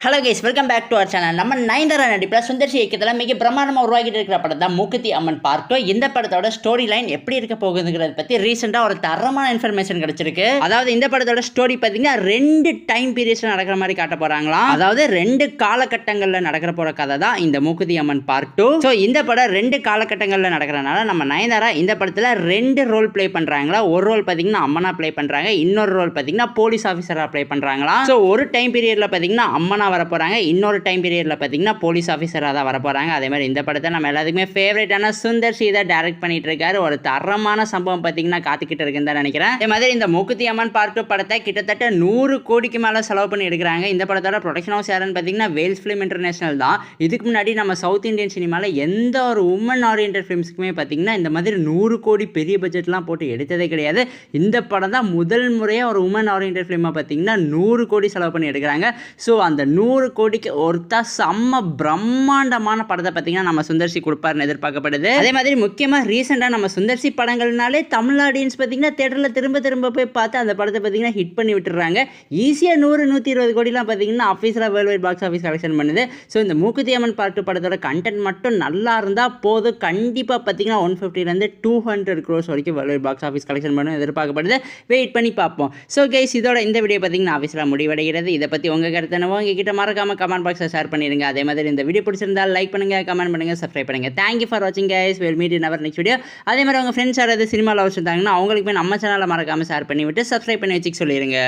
Hello guys welcome back to our channel நம்ம நயன்தாரா நடிப்பில் சுந்தர்சி இயக்கத்தில் மிக பிரமாண்டமாக உருவாக்கிட்டு இருக்கிற படம் தான் மூக்குத்தி அம்மன் பார்ட்டோ இந்த படத்தோட ஸ்டோரி லைன் எப்படி இருக்க போகுதுங்கிறத பற்றி ரீசெண்டாக ஒரு தரமான இன்ஃபர்மேஷன் கிடைச்சிருக்கு. அதாவது இந்த படத்தோட ஸ்டோரி பார்த்தீங்கன்னா ரெண்டு டைம் பீரியட்ஸில் நடக்கிற மாதிரி காட்ட போகிறாங்களாம் அதாவது ரெண்டு காலகட்டங்களில் நடக்கிற போகிற கதை தான் இந்த மூக்குத்தி அம்மன் பார்ட் டூ ஸோ இந்த படம் ரெண்டு காலகட்டங்களில் நடக்கிறனால நம்ம நயன்தாரா இந்த படத்தில் ரெண்டு ரோல் ப்ளே பண்ணுறாங்களா ஒரு ரோல் பார்த்தீங்கன்னா அம்மனா ப்ளே பண்ணுறாங்க இன்னொரு ரோல் பார்த்தீங்கன்னா போலீஸ் ஆஃபீஸராக ப்ளே பண்ணுறாங்களா ஸோ ஒரு டைம் பீரியடில் பார்த்தீங்கன்னா அம்மனா வர போகிறாங்க இன்னொரு டைம் பீரியடில் பார்த்தீங்கன்னா போலீஸ் ஆஃபீஸராக தான் வர போகிறாங்க அதே மாதிரி இந்த படத்தை நம்ம எல்லாத்துக்குமே ஃபேவரேட்டான சுந்தர் சி தான் டேரக்ட் பண்ணிட்டு இருக்காரு. ஒரு தரமான சம்பவம் பார்த்தீங்கன்னா காத்துக்கிட்டு இருக்குன்னு தான் நினைக்கிறேன். அதே மாதிரி இந்த மூக்குத்தி அம்மன் பார்ட் படத்தை கிட்டத்தட்ட நூறு கோடிக்கு மேலே செலவு பண்ணி எடுக்கிறாங்க. இந்த படத்தோட ப்ரொடக்ஷன் ஹவுஸ் யாருன்னு பார்த்தீங்கன்னா வேல்ஸ் ஃபிலிம் இன்டர்நேஷனல் தான். இதுக்கு முன்னாடி நம்ம சவுத் இந்தியன் சினிமாவில் எந்த ஒரு உமன் ஆரியன்ட் ஃபிலிம்ஸுக்குமே பார்த்தீங்கன்னா இந்த மாதிரி நூறு கோடி பெரிய பட்ஜெட்லாம் போட்டு எடுத்ததே கிடையாது. இந்த படம் தான் முதல் முறையாக ஒரு உமன் ஆரியன்ட் ஃபிலிமை பார்த்தீங்கன்னா நூறு கோடி செலவு பண்ணி எடுக்கிறாங்க. ஸோ அந்த நூறு கோடிக்கு ஒருத்தா செம்ம பிரம்மாண்டமான படத்தை பார்த்தீங்கன்னா நம்ம சுந்தர்சி கொடுப்பாருன்னு எதிர்பார்க்கப்படுது. அதே மாதிரி முக்கியமாக ரீசெண்டாக நம்ம சுந்தர்சி படங்கள்னாலே தமிழ் ஆடியன்ஸ் பார்த்தீங்கன்னா தேட்டரில் திரும்ப திரும்ப போய் பார்த்து அந்த படத்தை பார்த்தீங்கன்னா ஹிட் பண்ணி விட்டுறாங்க. ஈஸியாக நூறு நூற்றி இருபது கோடிலாம் பார்த்தீங்கன்னா ஆஃபீஸில் world wide box office collection பண்ணுது. ஸோ இந்த மூக்குத்தி அம்மன் பார்ட்டு படத்தோட கண்டென்ட் மட்டும் நல்லா இருந்தால் போதும். கண்டிப்பாக பார்த்தீங்கன்னா ஒன் ஃபிஃப்டிலேருந்து டூ ஹண்ட்ரட் க்ரோஸ் வரைக்கும் world wide box office collection பண்ணணும் எதிர்பார்க்கப்படுது. வெயிட் பண்ணி பார்ப்போம். ஸோ கைஸ் இதோட இந்த வீடியோ பார்த்தீங்கன்னா ஆஃபீஸில் முடிவடைகிறது. இதை பற்றி உங்கள் கருத்து என்னவோ உங்ககிட்ட மறக்காம கமெண்ட் பாக்ஸில் ஷேர் பண்ணிடுங்க அதே மாதிரி இந்த வீடியோ பிடிச்சிருந்தால் லைக் பண்ணுங்கள் கமெண்ட் பண்ணுங்கள் சப்ஸ்கிரைப் பண்ணுங்கள் தேங்க்யூ ஃபார் வாட்சிங் guys we'll meet in our next video அதே மாதிரி உங்கள் ஃப்ரெண்ட்ஸ் யாராவது சினிமாவில் வச்சுருந்தாங்கன்னா அவங்களுக்குமே நம்ம சேனலை மறக்காமல் ஷேர் பண்ணி விட்டு சப்ஸ்கிரைப் பண்ணி வச்சுக்க சொல்லிடுங்க